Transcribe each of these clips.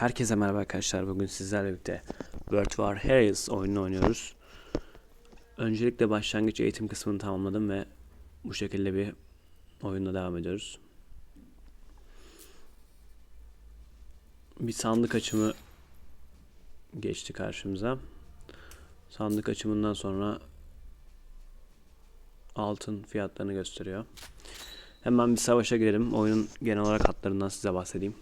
Herkese merhaba arkadaşlar. Bugün sizlerle birlikte World War Heroes oyununu oynuyoruz. Öncelikle başlangıç eğitim kısmını tamamladım ve bu şekilde bir oyunla devam ediyoruz. Bir sandık açımı geçti karşımıza. Sandık açımından sonra altın fiyatlarını gösteriyor. Hemen bir savaşa girelim. Oyunun genel olarak hatlarından size bahsedeyim.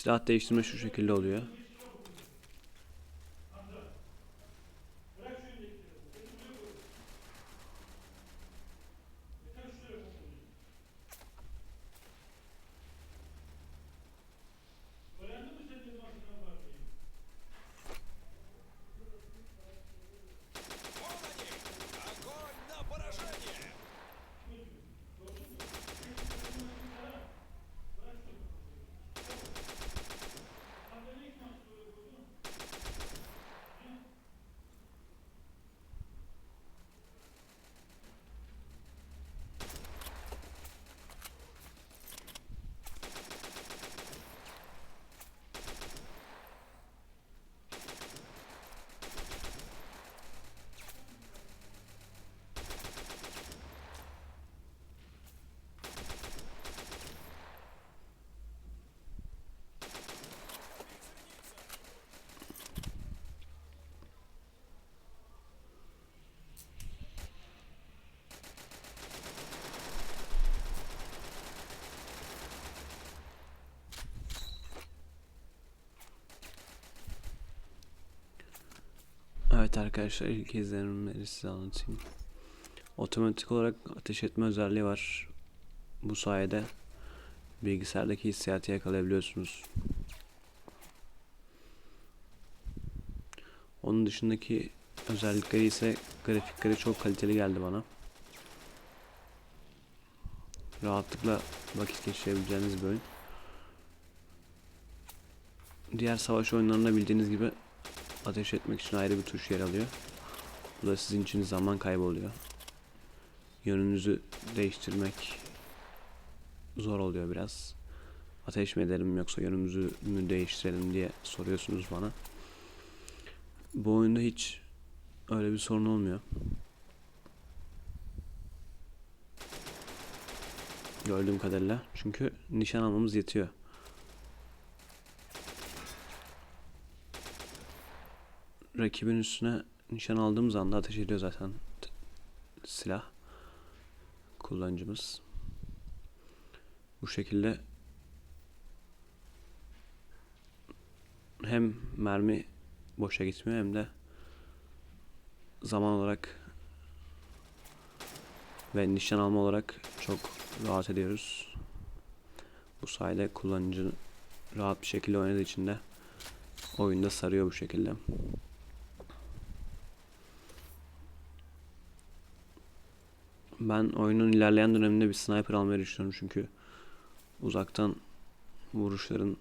Silah değiştirme şu şekilde oluyor. Evet arkadaşlar ilk izlenimleri size anlatayım. Otomatik olarak ateş etme özelliği var. Bu sayede bilgisayardaki hissiyatı yakalayabiliyorsunuz. Onun dışındaki özellikleri ise grafikleri çok kaliteli geldi bana. Rahatlıkla vakit geçirebileceğiniz bir oyun. Diğer savaş oyunlarında bildiğiniz gibi ateş etmek için ayrı bir tuş yer alıyor. Bu da sizin için zaman kaybı oluyor. Yönünüzü değiştirmek zor oluyor biraz. Ateş mi edelim yoksa yönümüzü mü değiştirelim diye soruyorsunuz bana. Bu oyunda hiç öyle bir sorun olmuyor. Gördüğüm kadarıyla. Çünkü nişan almamız yetiyor. Rakibin üstüne nişan aldığımız anda ateş ediyor zaten silah kullanıcımız. Bu şekilde hem mermi boşa gitmiyor hem de zaman olarak ve nişan alma olarak çok rahat ediyoruz. Bu sayede kullanıcı rahat bir şekilde oynadığı için de oyunda sarıyor bu şekilde. Ben oyunun ilerleyen döneminde bir sniper almayı düşünüyorum çünkü uzaktan vuruşların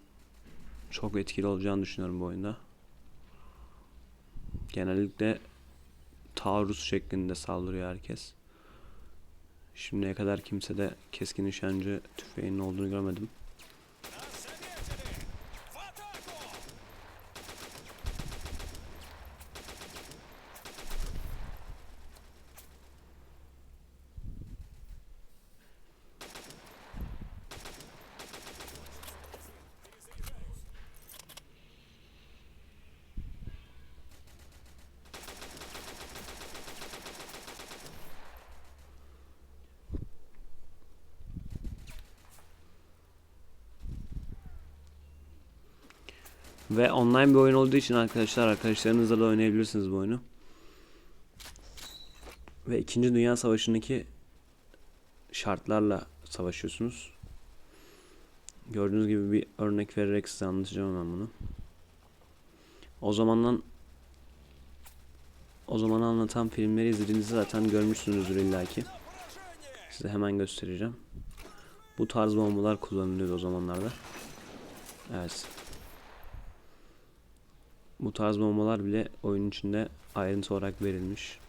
çok etkili olacağını düşünüyorum bu oyunda. Genellikle taarruz şeklinde saldırıyor herkes. Şimdiye kadar kimse de keskin nişancı tüfeğinin olduğunu görmedim. Ve online bir oyun olduğu için arkadaşlar arkadaşlarınızla da oynayabilirsiniz bu oyunu. Ve 2. Dünya Savaşı'ndaki şartlarla savaşıyorsunuz. Gördüğünüz gibi bir örnek vererek size anlatacağım ben bunu. O zamandan o zaman anlatan filmleri izlediğinizde zaten görmüşsünüzdür illaki. Size hemen göstereceğim. Bu tarz bombalar kullanılıyordu o zamanlarda. Evet. Bu tarz bombalar bile oyunun içinde ayrıntı olarak verilmiş.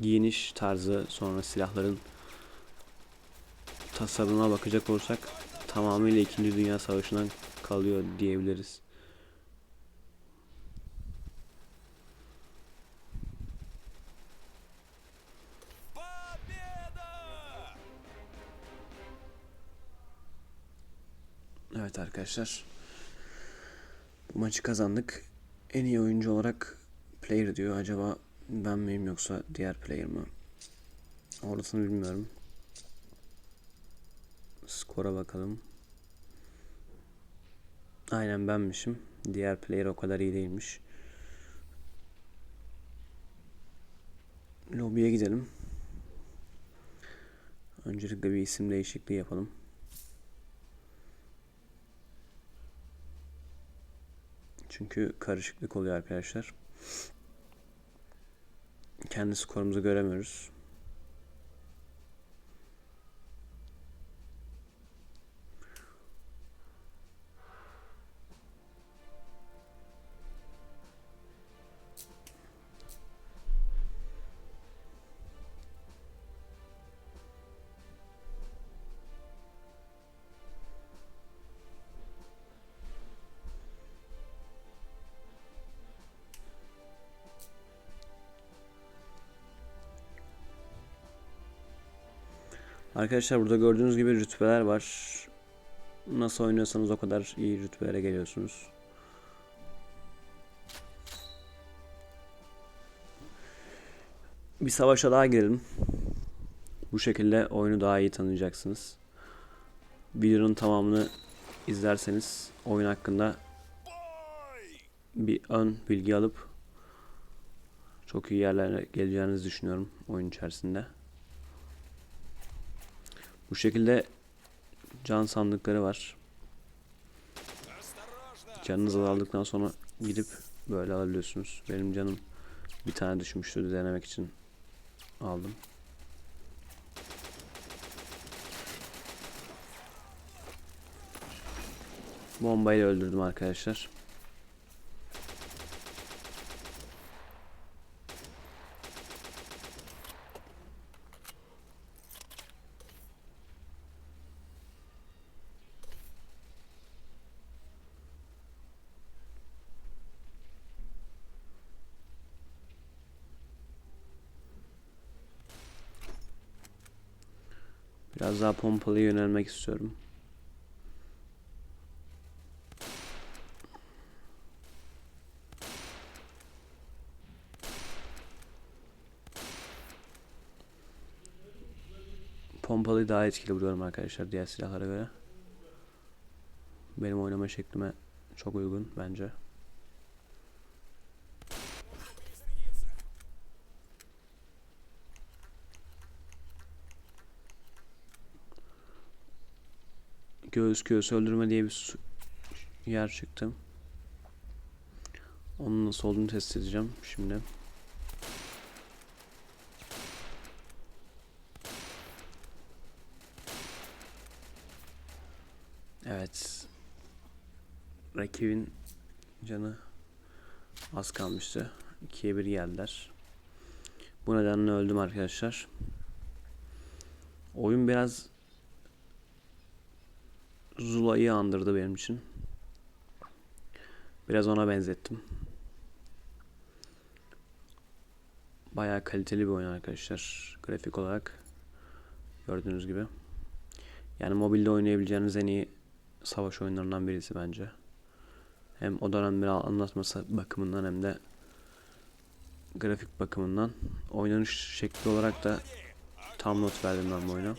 Giyiniş tarzı sonra silahların tasarımına bakacak olursak tamamıyla 2. Dünya Savaşı'ndan kalıyor diyebiliriz. Arkadaşlar. Bu maçı kazandık. En iyi oyuncu olarak player diyor. Acaba ben miyim yoksa diğer player mı? Orasını bilmiyorum. Skora bakalım. Aynen benmişim. Diğer player o kadar iyi değilmiş. Lobiye gidelim. Öncelikle bir isim değişikliği yapalım. Çünkü karışıklık oluyor arkadaşlar. Kendi skorumuzu göremiyoruz. Arkadaşlar burada gördüğünüz gibi rütbeler var. Nasıl oynuyorsanız o kadar iyi rütbelere geliyorsunuz. Bir savaşa daha girelim. Bu şekilde oyunu daha iyi tanıyacaksınız. Videonun tamamını izlerseniz oyun hakkında bir ön bilgi alıp çok iyi yerlere geleceğinizi düşünüyorum oyun içerisinde. Bu şekilde can sandıkları var. Canınız azaldıktan sonra gidip böyle alabiliyorsunuz. Benim canım bir tane düşmüştü denemek için aldım. Bombayla öldürdüm arkadaşlar. Biraz daha pompalıya yönelmek istiyorum. Pompalıyı daha etkili buluyorum arkadaşlar diğer silahlara göre. Benim oynama şeklime çok uygun bence. Göğüs öldürme diye bir yer çıktı. Onun nasıl olduğunu test edeceğim şimdi. Evet. Rakibin canı az kalmıştı. 2'ye 1 geldiler. Bu nedenle öldüm arkadaşlar. Oyun biraz Zula'yı andırdı benim için. Biraz ona benzettim. Bayağı kaliteli bir oyun arkadaşlar. Grafik olarak. Gördüğünüz gibi. Yani mobilde oynayabileceğiniz en iyi savaş oyunlarından birisi bence. Hem o dönem bir anlatması bakımından hem de grafik bakımından. Oynanış şekli olarak da tam not verdim ben bu oyuna.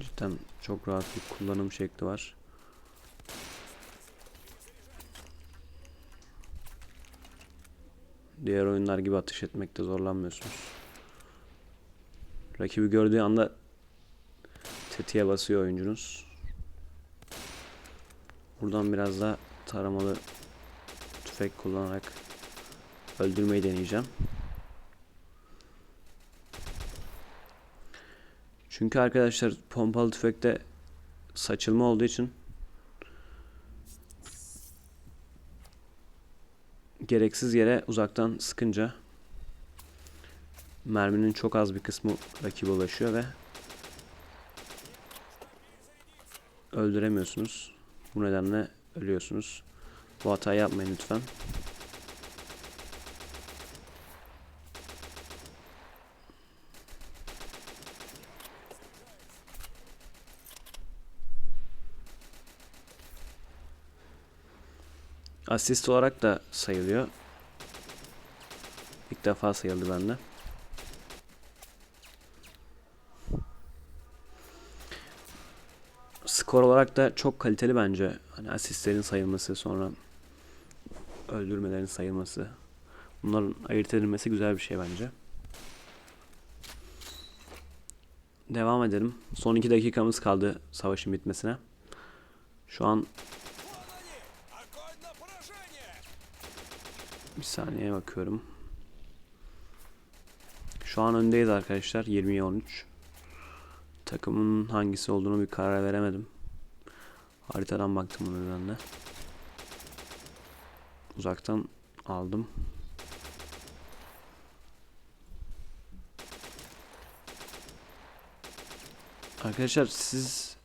Cidden çok rahat bir kullanım şekli var. Diğer oyunlar gibi atış etmekte zorlanmıyorsunuz. Rakibi gördüğü anda tetiğe basıyor oyuncunuz. Buradan biraz da taramalı tüfek kullanarak öldürmeyi deneyeceğim. Çünkü arkadaşlar pompalı tüfekte saçılma olduğu için gereksiz yere uzaktan sıkınca merminin çok az bir kısmı rakibe ulaşıyor ve öldüremiyorsunuz. Bu nedenle ölüyorsunuz. Bu hatayı yapmayın lütfen. Asist olarak da sayılıyor. İlk defa sayıldı bende. Skor olarak da çok kaliteli bence. Hani asistlerin sayılması sonra öldürmelerin sayılması. Bunların ayırt edilmesi güzel bir şey bence. Devam edelim. Son iki dakikamız kaldı savaşın bitmesine. Şu an Bir saniye bakıyorum. Şu an öndeyiz arkadaşlar. 20'ye 13. Takımın hangisi olduğunu bir karar veremedim. Haritadan baktım bu nedenle. Uzaktan aldım. Arkadaşlar siz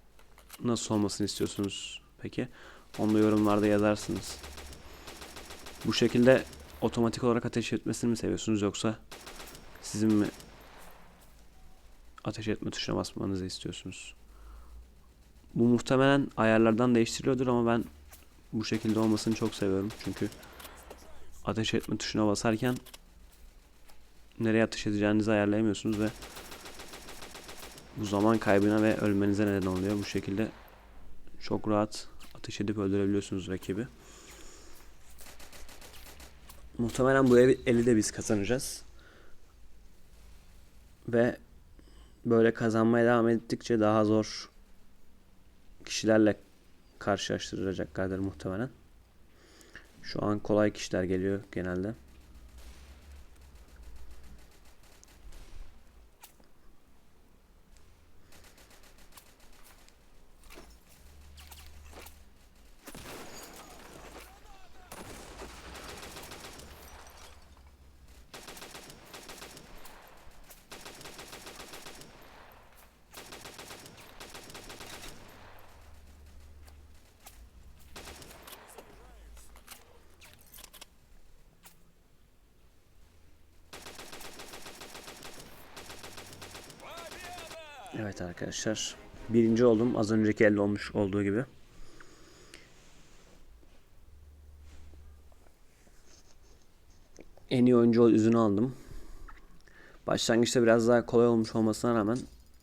nasıl olmasını istiyorsunuz peki? Onu da yorumlarda yazarsınız. Bu şekilde otomatik olarak ateş etmesini mi seviyorsunuz yoksa sizin mi ateş etme tuşuna basmanızı istiyorsunuz? Bu muhtemelen ayarlardan değiştiriliyordur ama ben bu şekilde olmasını çok seviyorum. Çünkü ateş etme tuşuna basarken nereye ateş edeceğinizi ayarlayamıyorsunuz ve bu zaman kaybına ve ölmenize neden oluyor. Bu şekilde çok rahat ateş edip öldürebiliyorsunuz rakibi. Muhtemelen bu evi- eli de biz kazanacağız. Ve böyle kazanmaya devam ettikçe daha zor kişilerle karşılaştırılacaklardır muhtemelen. Şu an kolay kişiler geliyor genelde. Evet arkadaşlar. Birinci oldum. Az önceki elde olmuş olduğu gibi. En iyi oyuncu ödülünü aldım. Başlangıçta biraz daha kolay olmuş olmasına rağmen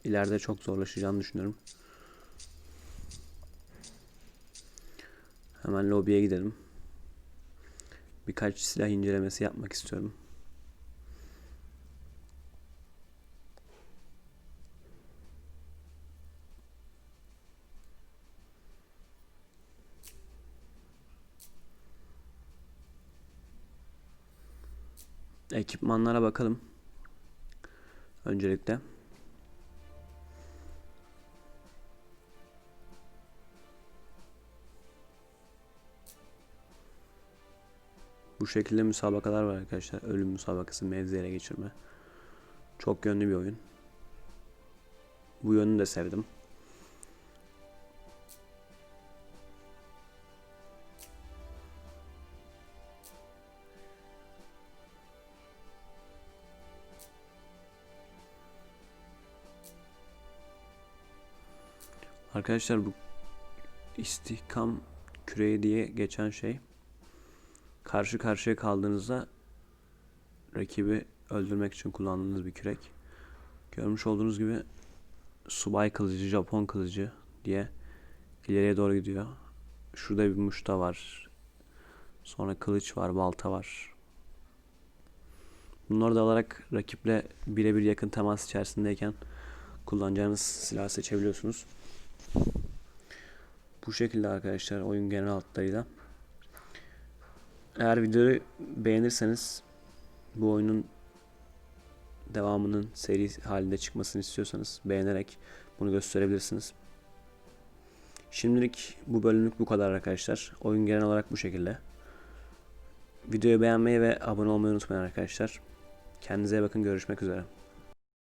ileride çok zorlaşacağını düşünüyorum. Hemen lobiye gidelim. Birkaç silah incelemesi yapmak istiyorum. Ekipmanlara bakalım. Öncelikle. Bu şekilde müsabakalar var arkadaşlar. Ölüm müsabakası, mevzi ele geçirme. Çok yönlü bir oyun. Bu yönünü de sevdim. Arkadaşlar bu istihkam küreği diye geçen şey karşı karşıya kaldığınızda rakibi öldürmek için kullandığınız bir kürek. Görmüş olduğunuz gibi subay kılıcı, Japon kılıcı diye ileriye doğru gidiyor. Şurada bir muşta var. Sonra kılıç var, balta var. Bunları da alarak rakiple birebir yakın temas içerisindeyken kullanacağınız silah seçebiliyorsunuz. Bu şekilde arkadaşlar oyun genel hatlarıyla. Eğer videoyu beğenirseniz bu oyunun devamının seri halinde çıkmasını istiyorsanız beğenerek bunu gösterebilirsiniz. Şimdilik bu bölümlük bu kadar arkadaşlar. Oyun genel olarak bu şekilde. Videoyu beğenmeyi ve abone olmayı unutmayın arkadaşlar. Kendinize bakın görüşmek üzere.